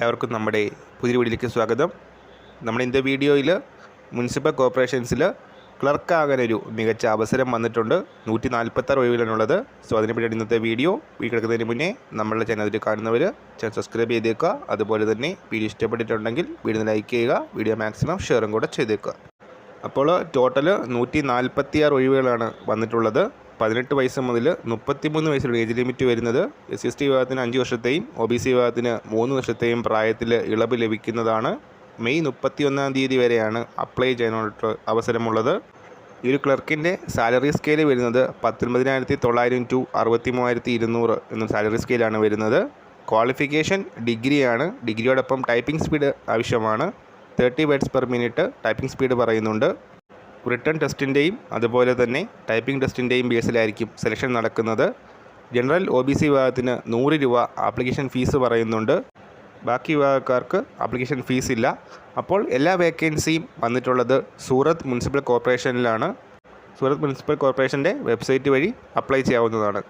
എല്ലാവർക്കും നമ്മുടെ പുതിയ വീഡിയോയിലേക്ക് സ്വാഗതം. നമ്മുടെ ഇന്നത്തെ വീഡിയോയിൽ മുനിസിപ്പൽ കോർപ്പറേഷൻസിൽ ക്ലർക്കാകാനൊരു മികച്ച അവസരം വന്നിട്ടുണ്ട്. നൂറ്റി നാൽപ്പത്താറ് ഒഴിവിലാണുള്ളത്. സോ അതിനെപ്പറ്റി ഇന്നത്തെ വീഡിയോ. വീഡിയോ കിടക്കുന്നതിന് മുന്നേ നമ്മളുടെ ചാനൽ കാണുന്നവർ ചാനൽ സബ്സ്ക്രൈബ് ചെയ്തേക്കുക അതുപോലെ തന്നെ വീഡിയോ ഇഷ്ടപ്പെട്ടിട്ടുണ്ടെങ്കിൽ വീഡിയോ ലൈക്ക് ചെയ്യുക. വീഡിയോ മാക്സിമം ഷെയറും കൂടെ ചെയ്തേക്കുക അപ്പോൾ ടോട്ടൽ നൂറ്റി നാൽപ്പത്തിയാറ് ഒഴിവുകളാണ് വന്നിട്ടുള്ളത്. പതിനെട്ട് വയസ്സ് മുതൽ മുപ്പത്തിമൂന്ന് വയസ്സിലുള്ള ഏജ് ലിമിറ്റ് വരുന്നത് എസ് എസ് ടി വിഭാഗത്തിന് അഞ്ച് വർഷത്തെയും ഒ ബി സി വിഭാഗത്തിന് മൂന്ന് വർഷത്തെയും പ്രായത്തിൽ ഇളവ് ലഭിക്കുന്നതാണ്. മെയ് മുപ്പത്തി ഒന്നാം തീയതി വരെയാണ് അപ്ലൈ ചെയ്യാനായിട്ട് അവസരമുള്ളത്. ഈ ഒരു ക്ലർക്കിന്റെ സാലറി സ്കെയിൽ വരുന്നത് പത്തൊൻപതിനായിരത്തി തൊള്ളായിരം ടു അറുപത്തി മൂവായിരത്തി ഇരുന്നൂറ് എന്ന സാലറി സ്കെയിലാണ് വരുന്നത്. ക്വാളിഫിക്കേഷൻ ഡിഗ്രിയാണ്. ഡിഗ്രിയോടൊപ്പം ടൈപ്പിംഗ് സ്പീഡ് ആവശ്യമാണ്. Thirty words per minute typing speed പറയുന്നുണ്ട്. റിട്ടേൺ ടെസ്റ്റിന്റെയും അതുപോലെ തന്നെ ടൈപ്പിംഗ് ടെസ്റ്റിന്റെയും ബേസിലായിരിക്കും സെലക്ഷൻ നടക്കുന്നത്. ജനറൽ ഒ ബി സി വിഭാഗത്തിന് നൂറ് രൂപ ആപ്ലിക്കേഷൻ ഫീസ് പറയുന്നുണ്ട്. ബാക്കി വിഭാഗക്കാർക്ക് ആപ്ലിക്കേഷൻ ഫീസ് ഇല്ല. അപ്പോൾ എല്ലാ വേക്കൻസിയും വന്നിട്ടുള്ളത് സൂറത്ത് മുനിസിപ്പൽ കോർപ്പറേഷനിലാണ്. സൂറത്ത് മുനിസിപ്പൽ കോർപ്പറേഷന്റെ വെബ്സൈറ്റ് വഴി അപ്ലൈ ചെയ്യാവുന്നതാണ്.